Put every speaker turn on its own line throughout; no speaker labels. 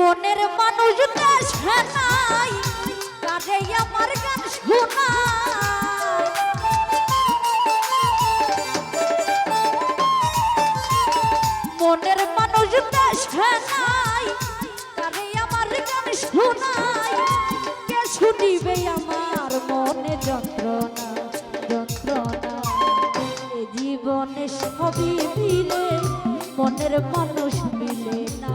মনের মানুষ দেশ নাই আমার গান মনের মানুষ নাই আমার গান শোনায়। কে শুনিবে আমার মনে যন্ত্রণা যন্ত্রণা? জীবনে সবই মিলে, মনের মানুষ মিলে না।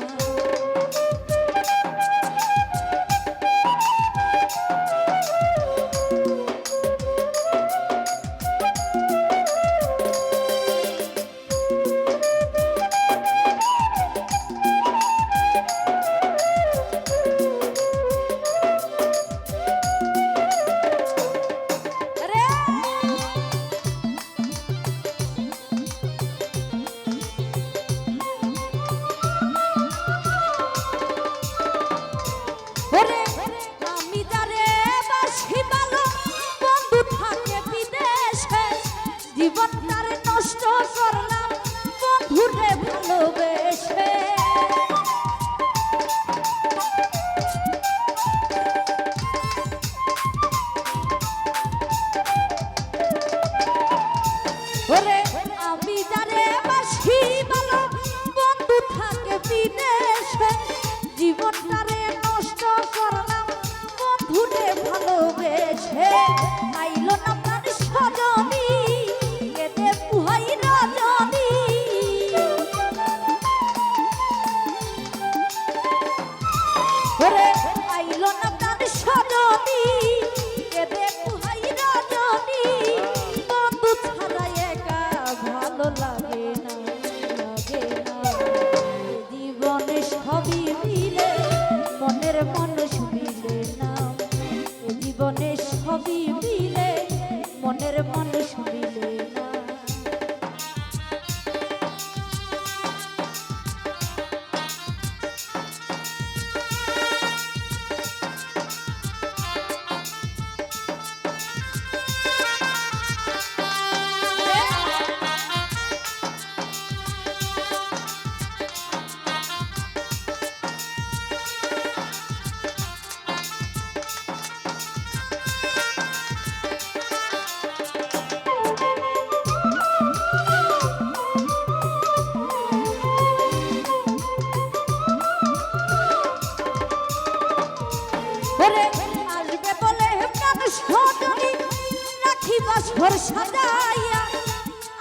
রাখি সাজাইয়া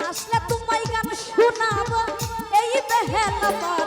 আসলে তোমায় গান শোনাব এই বেহেলা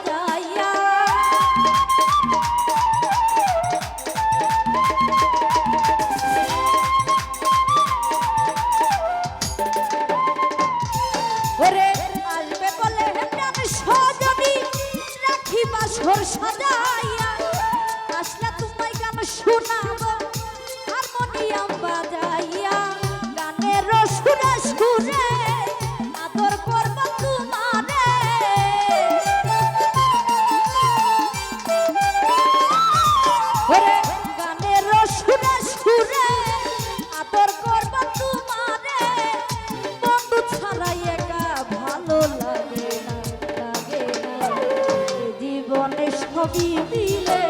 জীবনে সবই মিলে,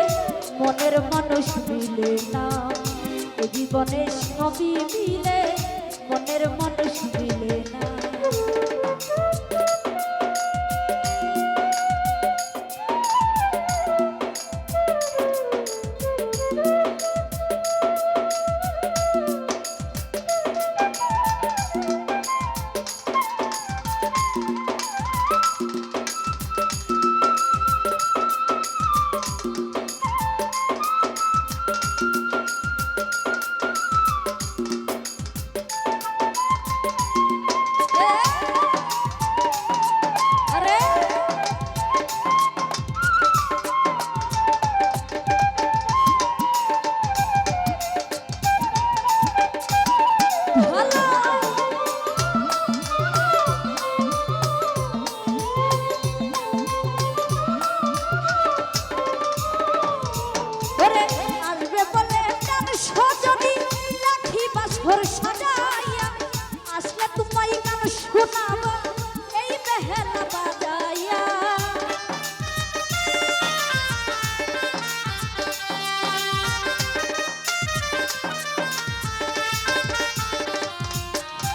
মনের মানুষ মিলে না। এ জীবনে সবই মিলে, মনের মানুষ মিলে না।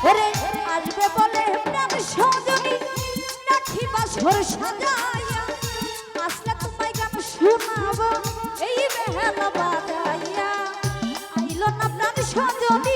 ওরে আসবে বলে প্রাণ সজনী। রাখি বাসর সাজাইয়া আসলে তোমায় গান শোনাবো? এই বেহালা বাজাইয়া আইল না প্রাণ সজনী।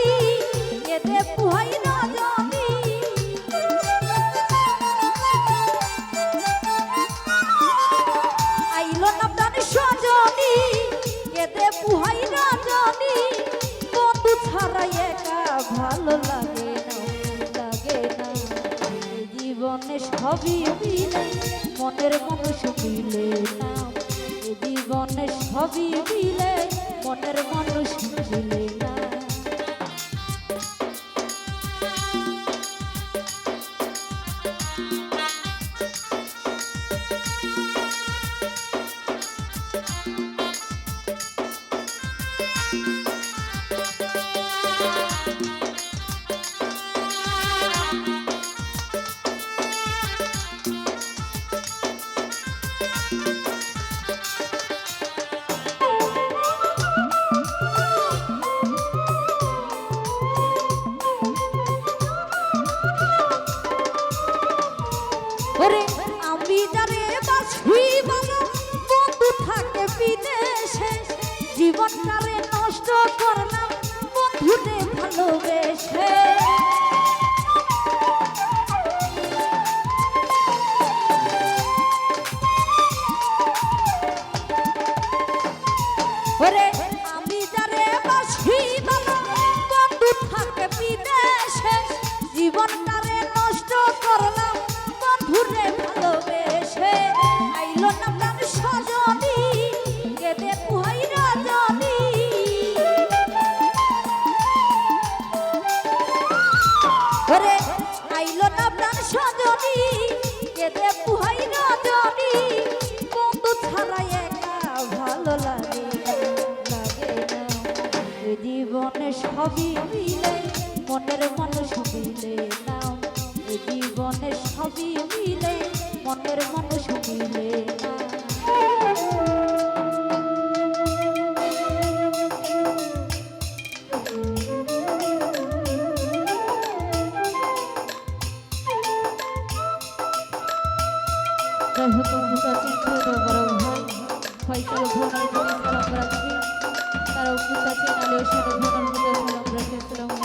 জীবনে সবই মিলে মনের মানুষ মিলে না এই জীবনে সবই মিলে মনের মানুষ মিলে। ভালো লাগে লাগে না। জীবনে সবই মিলে, মনের মানুষ মিলে না জীবনে সবই মিলে, মনের মানুষ মিলে না যাই হোক বন্ধুটা চিন্তিত বড় ভাই ভ্রমণ করে সালাম রাখবি তারা উপস্থিত আছে নালের সাথে ভ্রমণ করে সালাম রাখে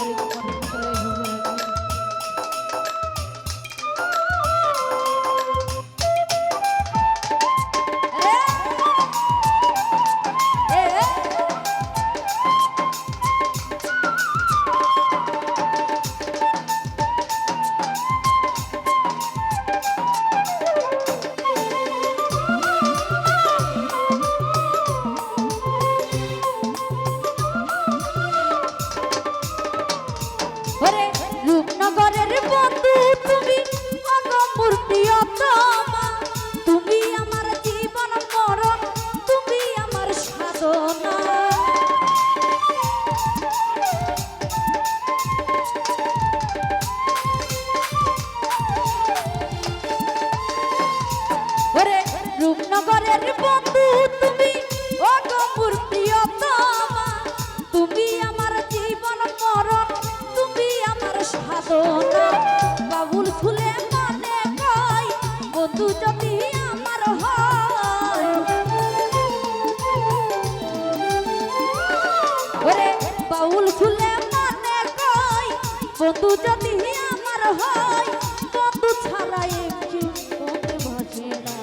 বন্ধু যদি আমার হয় বন্ধু ছাড়া একটু মনে ভাসে না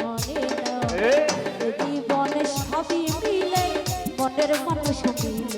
মনে না জীবনে সবই মিলে মনের মানুষ মিলে।